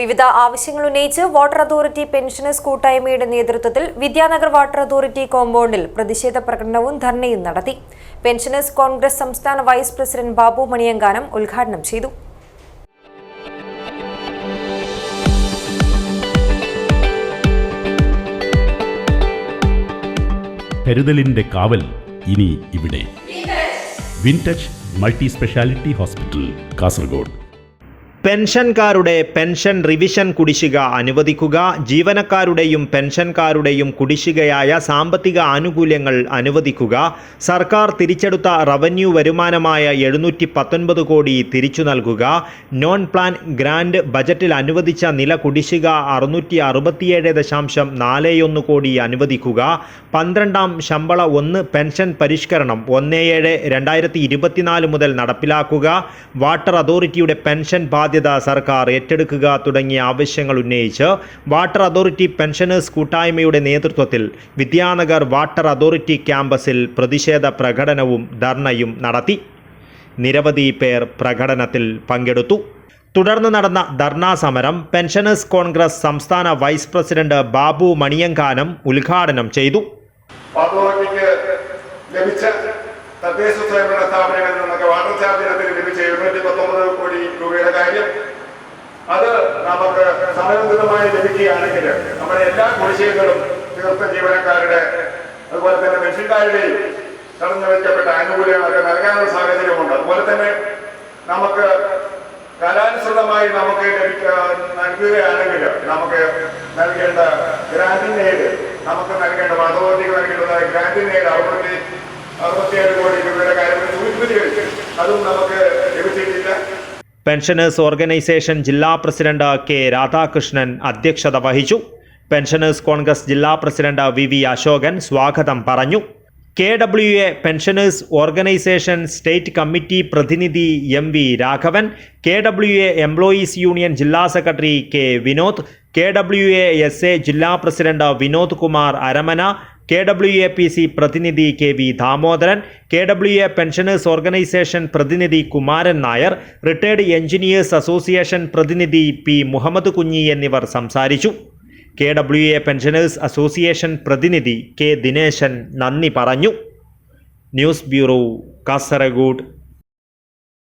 വിവിധ ആവശ്യങ്ങൾ ഉന്നയിച്ച് വാട്ടർ അതോറിറ്റി പെൻഷനേഴ്സ് കൂട്ടായ്മയുടെ നേതൃത്വത്തിൽ വിദ്യാനഗർ വാട്ടർ അതോറിറ്റി കോമ്പൗണ്ടിൽ പ്രതിഷേധ പ്രകടനവും ധർണയും നടത്തി. പെൻഷനേഴ്സ് കോൺഗ്രസ് സംസ്ഥാന വൈസ് പ്രസിഡന്റ് ബാബു മണിയങ്കാനം ഉദ്ഘാടനം ചെയ്തു. കരുതലിന്റെ കാവൽ ഇനി ഇവിടെ. Wintouch multi speciality hospital Kasaragod. പെൻഷൻകാരുടെ pension revision കുടിശ്ശിക അനുവദിക്കുക ജീവനക്കാരുടെയും പെൻഷൻകാരുടെയും കുടിശ്ശികയായ സാമ്പത്തിക ആനുകൂല്യങ്ങൾ അനുവദിക്കുക സർക്കാർ തിരിച്ചെടുത്ത റവന്യൂ വരുമാനമായ എഴുന്നൂറ്റി പത്തൊൻപത് കോടി തിരിച്ചു നൽകുക നോൺ പ്ലാൻ ഗ്രാൻഡ് ബജറ്റിൽ അനുവദിച്ച നില കുടിശ്ശിക അറുന്നൂറ്റി അറുപത്തിയേഴ് ദശാംശം നാലേയൊന്ന് കോടി അനുവദിക്കുക പന്ത്രണ്ടാം ശമ്പള ഒന്ന് പെൻഷൻ പരിഷ്കരണം ഒന്ന് ഏഴ് രണ്ടായിരത്തി ഇരുപത്തിനാല് മുതൽ നടപ്പിലാക്കുക വാട്ടർ അതോറിറ്റിയുടെ പെൻഷൻ ബാധ്യത സർക്കാർ ഏറ്റെടുക്കുക തുടങ്ങിയ ആവശ്യങ്ങൾ ഉന്നയിച്ച് വാട്ടർ അതോറിറ്റി പെൻഷനേഴ്സ് കൂട്ടായ്മയുടെ നേതൃത്വത്തിൽ വിദ്യാനഗർ വാട്ടർ അതോറിറ്റി ക്യാമ്പസിൽ പ്രതിഷേധ പ്രകടനവും ധർണയും നടത്തി. നിരവധി പേർ പ്രകടനത്തിൽ പങ്കെടുത്തു. തുടർന്ന് നടന്ന ധർണാ സമരം പെൻഷനേഴ്സ് കോൺഗ്രസ് സംസ്ഥാന വൈസ് പ്രസിഡന്റ് ബാബു മണിയങ്കാനം ഉദ്ഘാടനം ചെയ്തു. ലഭിച്ച തദ്ദേശ സ്വയംഭരണ സ്ഥാപനങ്ങളിൽ നിന്നൊക്കെ വാട്ടർ ചാർജ് ഇനത്തിൽ ലഭിച്ച എഴുന്നൂറ്റി പത്തൊമ്പത് കോടി രൂപയുടെ കാര്യം അത് നമുക്ക് സമയബന്ധിതമായി ലഭിക്കുകയാണെങ്കിൽ നമ്മുടെ എല്ലാ കുടിശ്ശികകളും തീർത്ത ജീവനക്കാരുടെ അതുപോലെ തന്നെ പെൻഷൻകാരുടെയും തടഞ്ഞു വയ്ക്കപ്പെട്ട ആനുകൂല്യങ്ങളൊക്കെ നൽകാനുള്ള സാഹചര്യമുണ്ട്. അതുപോലെ തന്നെ നമുക്ക് കാലാനുസൃതമായി നമുക്ക് നൽകുകയാണെങ്കിൽ നമുക്ക് നൽകേണ്ട ഗ്രാൻഡിംഗ് എയ്ഡ് നമുക്ക് നൽകേണ്ട അതോറിറ്റിക്ക് നൽകേണ്ടതായ ഗ്രാൻഡിംഗ് എയ്ഡ് അറുപത്തി അറുപത്തിയേഴ് കോടി രൂപയുടെ കാര്യത്തിൽ സൂചിപ്പിച്ചു അതും നമുക്ക് ലഭിച്ചിട്ടില്ല. പെൻഷനേഴ്സ് ഓർഗനൈസേഷൻ ജില്ലാ പ്രസിഡന്റ് കെ രാധാകൃഷ്ണൻ അധ്യക്ഷത വഹിച്ചു. പെൻഷനേഴ്സ് കോൺഗ്രസ് ജില്ലാ പ്രസിഡന്റ് വി വി അശോകൻ സ്വാഗതം പറഞ്ഞു. K W A pensioners organisation state committee പ്രതിനിധി M V Raghavan K W A employees union ജില്ലാ secretary K Vinod K W A S A ജില്ലാ president Vinod Kumar Aramana K W A P C പ്രതിനിധി K V Damodaran K W A pensioners organisation പ്രതിനിധി Kumaran Nair retired engineers association പ്രതിനിധി P Muhammad Kunhi എന്നിവർ സംസാരിച്ചു. K W A pensioners association പ്രതിനിധി K Dineshan നന്ദി പറഞ്ഞു. News bureau Kasaragod.